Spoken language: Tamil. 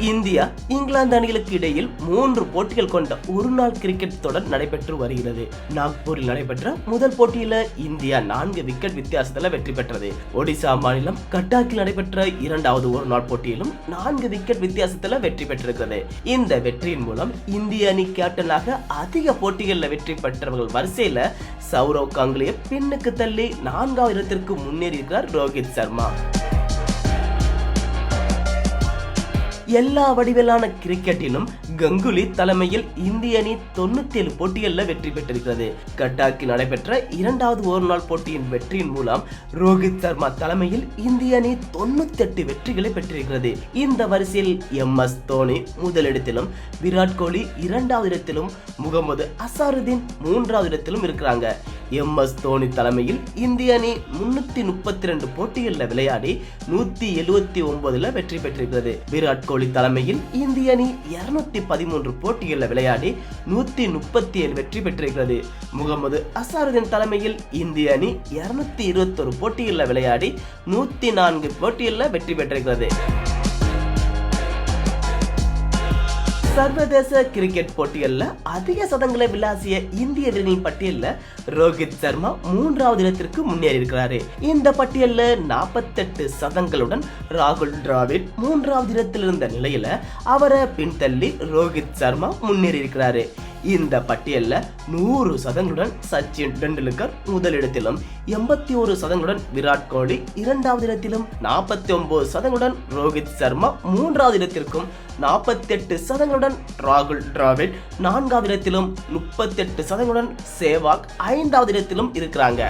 இந்தியா இங்கிலாந்து அணிகளுக்கு இடையில் மூன்று போட்டிகள் கொண்ட ஒரு நாள் கிரிக்கெட் தொடர் நடைபெற்று வருகிறது. நாக்பூரில் நடைபெற்ற முதல் போட்டியில இந்தியா நான்கு விக்கெட் வித்தியாசத்துல வெற்றி பெற்றது. ஒடிசா மாநிலம் கட்டாக்கில் நடைபெற்ற இரண்டாவது ஒரு நாள் போட்டியிலும் நான்கு விக்கெட் வித்தியாசத்துல வெற்றி பெற்றிருக்கிறது. இந்த வெற்றியின் மூலம் இந்திய அணி கேப்டனாக அதிக போட்டிகளில் வெற்றி பெற்றவர்கள் வரிசையில சௌரவ் கங்குலியை பின்னுக்கு தள்ளி நான்காவது இடத்திற்கு முன்னேறியிருக்கிறார் ரோஹித் சர்மா. எல்லா வடிவிலான கிரிக்கெட்டிலும் கங்குலி தலைமையில் இந்திய அணி தொண்ணூத்தி ஏழு போட்டிகளில் வெற்றி பெற்றிருக்கிறது. கட்டாக்கில் நடைபெற்ற இரண்டாவது ஒரு நாள் போட்டியின் வெற்றியின் மூலம் ரோஹித் சர்மா தலைமையில் இந்திய அணி தொண்ணூத்தி எட்டு வெற்றிகளை பெற்றிருக்கிறது. இந்த வரிசையில் எம் எஸ் தோனி முதலிடத்திலும் விராட் கோலி இரண்டாவது இடத்திலும் முகமது அசாருதீன் மூன்றாவது இடத்திலும் இருக்கிறாங்க. எம் எஸ் தோனி தலைமையில் இந்திய அணி முன்னூத்தி முப்பத்தி ரெண்டு போட்டிகளில் விளையாடி நூத்தி எழுவத்தி ஒன்பதுல வெற்றி பெற்றிருக்கிறது. விராட் கோலி தலைமையில் இந்திய அணி இருநூத்தி பதிமூன்று போட்டிகளில் விளையாடி நூத்தி முப்பத்தி ஏழு வெற்றி பெற்றிருக்கிறது. முகமது அசாருதீன் தலைமையில் இந்திய அணி இருநூத்தி இருபத்தொரு போட்டிகளில் விளையாடி நூத்தி நான்கு போட்டிகளில் வெற்றி பெற்றிருக்கிறது. சர்வதேச கிரிக்கெட் போட்டிகளில் அதிக சதங்களை விளாசிய இந்திய வீரர்களின் பட்டியலில் ரோஹித் சர்மா மூன்றாவது இடத்திற்கு முன்னேறி இருக்கிறாரு. இந்த பட்டியலில் நாற்பத்தெட்டு சதங்களுடன் ராகுல் டிராவிட் மூன்றாவது இடத்தில் இருந்த நிலையில அவரை பின்தள்ளி ரோஹித் சர்மா முன்னேறி இருக்கிறாரு. இந்த பட்டியலில் நூறு சதங்களுடன் சச்சின் டெண்டுல்கர் முதலிடத்திலும் எண்பத்தி ஒரு சதங்களுடன் விராட் கோலி இரண்டாவது இடத்திலும் நாற்பத்தி ஒன்பது சதங்களுடன் ரோஹித் சர்மா மூன்றாவது இடத்திற்கும் நாற்பத்தி எட்டு சதங்களுடன் ராகுல் டிராவிட் நான்காவது இடத்திலும் முப்பத்தி எட்டு சதங்களுடன் சேவாக் ஐந்தாவது இடத்திலும் இருக்கிறாங்க.